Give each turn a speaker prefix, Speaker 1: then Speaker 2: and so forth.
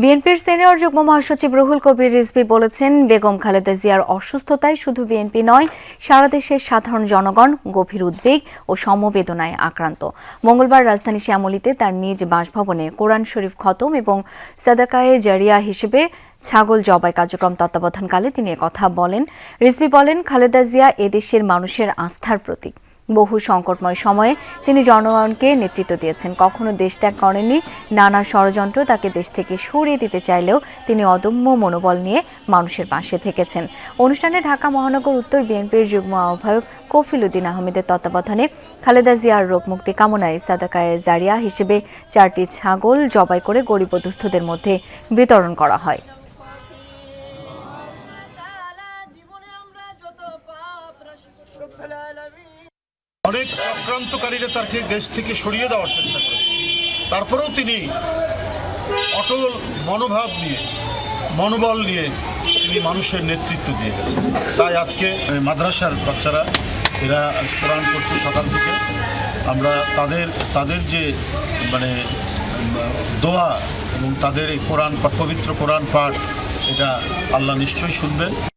Speaker 1: বিএনপির সিনিয়র যুগ্ম মহাসচিব রুহুল কবির রিজভি বলেছেন বেগম খালেদা জিয়ার অসুস্থতায় শুধু বিএনপি নয় সারা দেশের সাধারণ জনগণ গভীর উদ্বেগ ও সমবেদনায় আক্রান্ত মঙ্গলবার রাজধানী শ্যামলীতে তার নিজ বাসভবনে কোরআন শরীফ খতম এবং সাদাকায়ে জারিয়া হিসেবে ছাগল জবাই কার্যক্রম তত্ত্বাবধানকালে তিনি কথা বলেন রিজভি বলেন খালেদা জিয়া এদেশের মানুষের আস্থার প্রতীক বহু সংকটময় সময়ে তিনি জনগণকে নেতৃত্ব দিয়েছেন কখনো দেশ ত্যাগ করেননি নানা ষড়যন্ত্র তাকে দেশ থেকে সরিয়ে দিতে চাইলেও তিনি অদম্য মনোবল নিয়ে মানুষের পাশে থেকেছেন অনুষ্ঠানে ঢাকা মহানগর উত্তর বিএনপির যুগ্ম আহ্বায়ক কফিল উদ্দিন আহমেদের তত্ত্বাবধানে খালেদা জিয়ার রোগ মুক্তি কামনায় সাদাকায়ে জারিয়া হিসেবে চারটি ছাগল জবাই করে গরিব দুস্থদের মধ্যে বিতরণ করা হয়
Speaker 2: অনেক আক্রান্তকারীরা তাকে দেশ থেকে সরিয়ে দেওয়ার চেষ্টা করে তারপরেও তিনি অটল মনোভাব নিয়ে মনোবল নিয়ে তিনি মানুষের নেতৃত্ব দিয়ে গেছেন তাই আজকে মাদ্রাসার বাচ্চারা এরা কোরআন করছে সকাল থেকে আমরা তাদের তাদের যে মানে দোয়া এবং তাদের এই কোরআন পবিত্র কোরআন পাঠ এটা আল্লাহ নিশ্চয়ই শুনবেন